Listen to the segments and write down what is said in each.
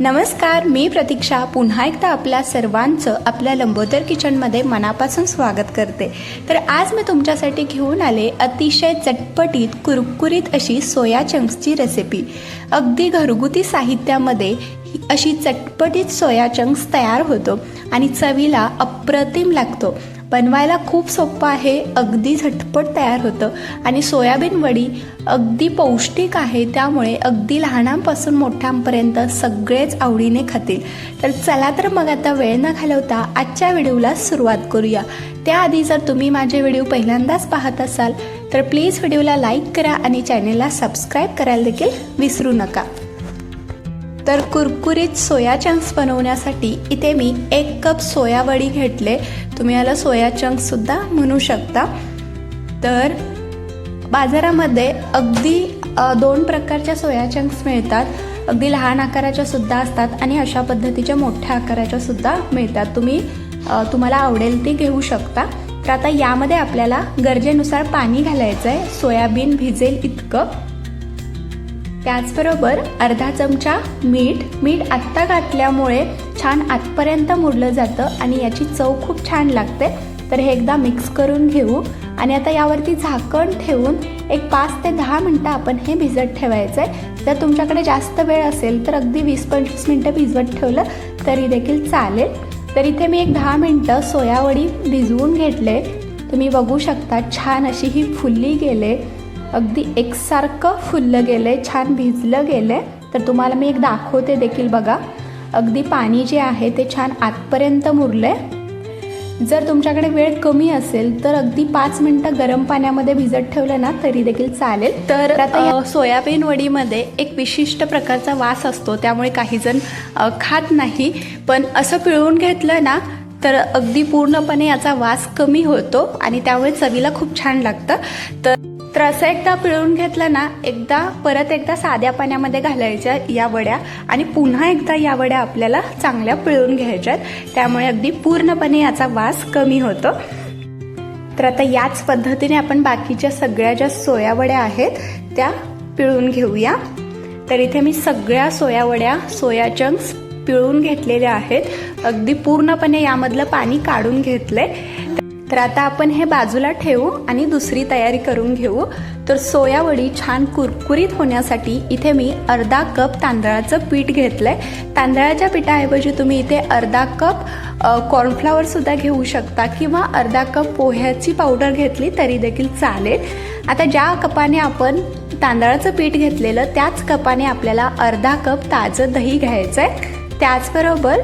नमस्कार मी प्रतीक्षा. पुन्हा एकदा आपल्या सर्वांचं आपल्या लंबोदर किचनमध्ये मनापासून स्वागत करते. तर आज मी तुमच्यासाठी घेऊन आले अतिशय चटपटीत कुरकुरीत अशी सोया चंक्सची रेसिपी अगदी घरगुती साहित्यामध्ये अशी चटपटीत सोया चंक्स तयार होतो आणि चवीला अप्रतिम लागतो. बनवायला खूप सोपं आहे. अगदी झटपट तयार होतं. आणि सोयाबीन वडी अगदी पौष्टिक आहे. त्यामुळे अगदी लहानांपासून मोठ्यांपर्यंत सगळेच आवडीने खातील. तर चला तर मग आता वेळ न घालवता आजच्या व्हिडिओला सुरुवात करूया. त्याआधी जर तुम्ही माझे व्हिडिओ पहिल्यांदाच पाहत असाल तर प्लीज व्हिडिओला लाईक करा आणि चॅनेलला सबस्क्राईब करायला देखील विसरू नका. तर कुरकुरीत सोया चंक्स बनवण्यासाठी इथे मी एक कप सोया वडी घेतले. तुम्ही याला सोया चंक्ससुद्धा म्हणू शकता. तर बाजारामध्ये अगदी दोन प्रकारच्या सोया चंक्स मिळतात. अगदी लहान आकाराच्या सुद्धा असतात आणि अशा पद्धतीच्या मोठ्या आकाराच्या सुद्धा मिळतात. तुम्ही तुम्हाला आवडेल ती घेऊ शकता. तर आता यामध्ये आपल्याला गरजेनुसार पाणी घालायचं आहे सोयाबीन भिजेल इतकं. त्याचबरोबर अर्धा चमचा मीठ मीठ आत्ता घातल्यामुळे छान आतपर्यंत मुरलं जातं आणि याची चव खूप छान लागते. तर हे एकदा मिक्स करून घेऊ. आणि आता यावरती झाकण ठेवून एक पाच ते दहा मिनटं आपण हे भिजत ठेवायचं आहे जर तुमच्याकडे जास्त वेळ असेल तर अगदी वीस पंचवीस मिनटं भिजवत ठेवलं तरी देखील चालेल. तर इथे मी एक दहा मिनटं सोयावडी भिजवून घेतले. तुम्ही बघू शकता छान अशी ही फुल्ली गेले. अगदी एकसारखं फुललं गेले छान भिजलं गेले तर तुम्हाला मी एक दाखवते देखील बघा. अगदी पाणी जे आहे ते छान आतपर्यंत मुरले जर तुमच्याकडे वेळ कमी असेल तर अगदी पाच मिनटं गरम पाण्यामध्ये भिजत ठेवलं ना तरी देखील चालेल. तर आता सोयाबीन वडीमध्ये एक विशिष्ट प्रकारचा वास असतो त्यामुळे काही जण अ, खात नाही. पण असं पिळून घेतलं ना तर अगदी पूर्णपणे याचा वास कमी होतो आणि त्यामुळे चवीला खूप छान लागतं. तर तर असं एकदा पिळून घेतलं ना एकदा परत एकदा साध्या पाण्यामध्ये घालायच्या या वड्या आणि पुन्हा एकदा या वड्या आपल्याला चांगल्या पिळून घ्यायच्यात. त्यामुळे अगदी पूर्णपणे याचा वास कमी होतो. तर आता याच पद्धतीने आपण बाकीच्या सगळ्या ज्या सोयावड्या आहेत त्या पिळून घेऊया. तर इथे मी सगळ्या सोयावड्या सोया चंक्स पिळून घेतलेल्या आहेत. अगदी पूर्णपणे यामधलं पाणी काढून घेतलंय. तर आता आपण हे बाजूला ठेवू आणि दुसरी तयारी करून घेऊ. तर सोया वडी छान कुरकुरीत होण्यासाठी इथे मी अर्धा कप तांदळाचं पीठ घेतलं आहे तांदळाच्या पिठाऐवजी तुम्ही इथे अर्धा कप कॉर्नफ्लावरसुद्धा घेऊ शकता किंवा अर्धा कप पोह्याची पावडर घेतली तरी देखील चालेल. आता ज्या कपाने आपण तांदळाचं पीठ घेतलेलं त्याच कपाने आपल्याला अर्धा कप ताजं दही घ्यायचं आहे त्याचबरोबर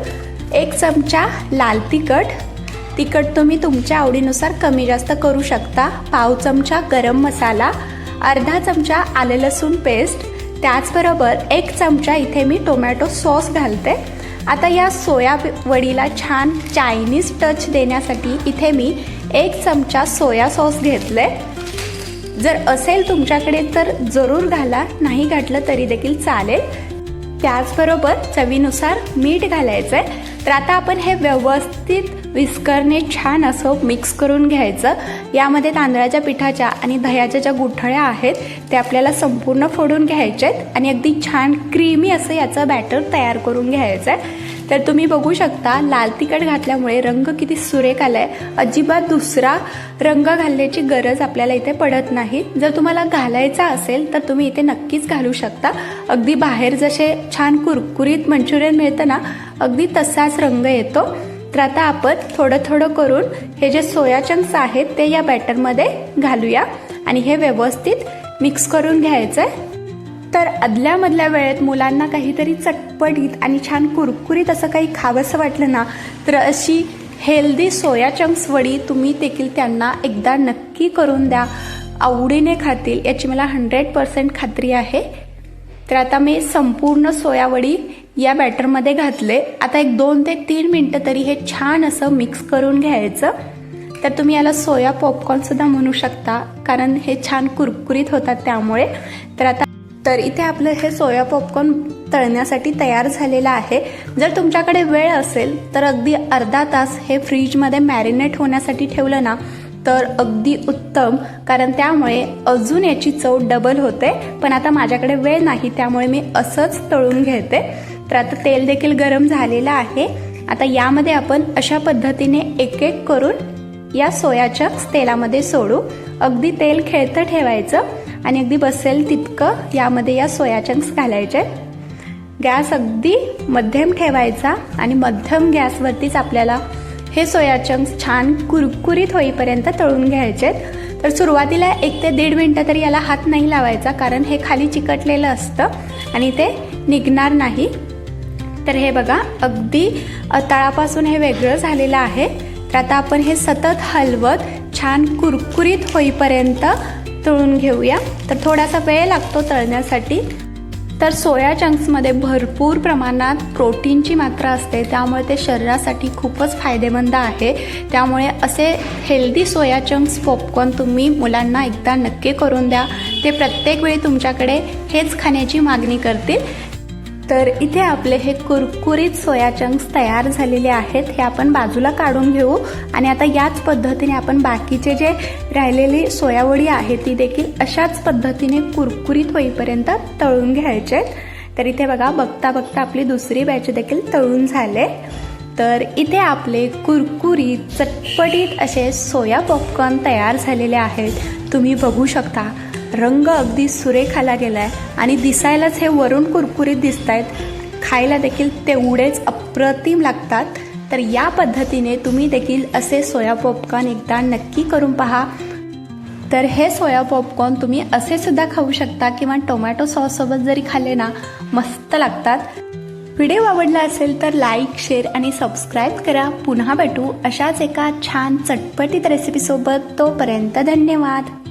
एक चमचा लाल तिखट तिखट तुम्ही तुमच्या आवडीनुसार कमी जास्त करू शकता. पाव चमचा गरम मसाला अर्धा चमचा आले लसूण पेस्ट त्याचबरोबर एक चमचा इथे मी टोमॅटो सॉस घालते. आता या सोया वडीला छान चायनीज टच देण्यासाठी इथे मी एक चमचा सोया सॉस घेतले. जर असेल तुमच्याकडे तर जरूर घाला नाही घातलं तरी देखील चालेल. त्याचबरोबर चवीनुसार मीठ घालायचं आहे तर आता आपण हे व्यवस्थित विस्करने छान असं मिक्स करून घ्यायचं. यामध्ये तांदळाच्या पिठाच्या आणि दह्याच्या ज्या गुठळ्या आहेत त्या आपल्याला संपूर्ण फोडून घ्यायचे आहेत आणि अगदी छान क्रीमी असं याचं बॅटर तयार करून घ्यायचं आहे. तर तुम्ही बघू शकता लाल तिखट घातल्यामुळे रंग किती सुरेख आलाय. अजिबात दुसरा रंग घालण्याची गरज आपल्याला इथे पडत नाही. जर तुम्हाला घालायचा असेल तर तुम्ही इथे नक्कीच घालू शकता. अगदी बाहेर जसे छान कुरकुरीत मंचुरियन मिळतं ना अगदी तसाच रंग येतो. तर आता आपण थोडं थोडं करून हे जे सोया चंक्स आहेत ते या बॅटरमध्ये घालूया. आणि हे व्यवस्थित मिक्स करून घ्यायचं आहे तर आदल्यामधल्या वेळेत मुलांना काहीतरी चटपटीत आणि छान कुरकुरीत असं काही खावंसं वाटलं ना तर अशी हेल्दी सोया चंक्स वडी तुम्ही देखील त्यांना एकदा नक्की करून द्या. आवडीने खातील याची मला हंड्रेड पर्सेंट खात्री आहे. तर आता मी संपूर्ण सोयावडी या बॅटरमध्ये घातले. आता एक दोन ते तीन मिनटं तरी हे छान असं मिक्स करून घ्यायचं. तर तुम्ही याला सोया पॉपकॉर्नसुद्धा म्हणू शकता कारण हे छान कुरकुरीत होतात त्यामुळे. तर आता तर इथे आपलं हे सोया पॉपकॉर्न तळण्यासाठी तयार झालेलं आहे. जर तुमच्याकडे वेळ असेल तर अगदी अर्धा तास हे फ्रीजमध्ये मॅरिनेट होण्यासाठी ठेवलं ना तर अगदी उत्तम. कारण त्यामुळे अजून याची चव डबल होते. पण आता माझ्याकडे वेळ नाही त्यामुळे मी असंच तळून घेते. तर आता तेल देखील गरम झालेलं आहे. आता यामध्ये आपण अशा पद्धतीने एक एक करून या सोयाच्याच तेलामध्ये सोडू. अगदी तेल खेळतं ठेवायचं आणि अगदी बसेल तितकं यामध्ये या सोया चंक्स घालायचे. गॅस अगदी मध्यम ठेवायचा आणि मध्यम गॅसवरतीच आपल्याला हे सोया चंक्स छान कुरकुरीत होईपर्यंत तळून घ्यायचे तर सुरुवातीला एक ते दीड मिनटं तरी याला हात नाही लावायचा कारण हे खाली चिकटलेलं असतं आणि ते निघणार नाही. तर हे बघा अगदी तळापासून हे वेगळं झालेलं आहे. तर आता आपण हे सतत हलवत छान कुरकुरीत होईपर्यंत तळून घेऊया. तर थोडासा वेळ लागतो तळण्यासाठी. तर सोया चंक्समध्ये भरपूर प्रमाणात प्रोटीनची मात्रा असते. त्यामुळे ते शरीरासाठी खूपच फायदेमंद आहे. त्यामुळे असे हेल्दी सोया चंक्स पॉपकॉर्न तुम्ही मुलांना एकदा नक्की करून द्या. ते प्रत्येक वेळी तुमच्याकडे हेच खाण्याची मागणी करतील. तर इथे आपले हे कुरकुरीत सोया चंक्स तयार झालेले आहेत हे आपण बाजूला काढून घेऊ. आणि आता याच पद्धतीने आपण बाकीचे जे राहिलेली सोयावडी आहे ती देखील अशाच पद्धतीने कुरकुरीत होईपर्यंत तळून घ्यायचे. तर इथे बघा बघता बघता आपली दुसरी बॅच देखील तळून झाले. तर इथे आपले कुरकुरीत चटपटीत असे सोया पॉपकॉर्न तयार झालेले आहेत. तुम्ही बघू शकता. रंग अगदी सुरेख आला गेलाय. आणि दिसायलाच हे वरून कुरकुरीत दिसत आहेत खायला देखील तेवढेच अप्रतिम लागतात. तर या पद्धतीने तुम्ही देखील असे सोया पॉपकॉर्न एकदा नक्की करून पहा. तर हे सोया पॉपकॉर्न तुम्ही असे सुद्धा खाऊ शकता किंवा टोमॅटो सॉससोबत जरी खाल्ले ना मस्त लागतात. व्हिडिओ आवडला असेल तर लाईक शेअर आणि सबस्क्राईब करा. पुन्हा भेटू अशाच एका छान चटपटीत रेसिपीसोबत तोपर्यंत धन्यवाद.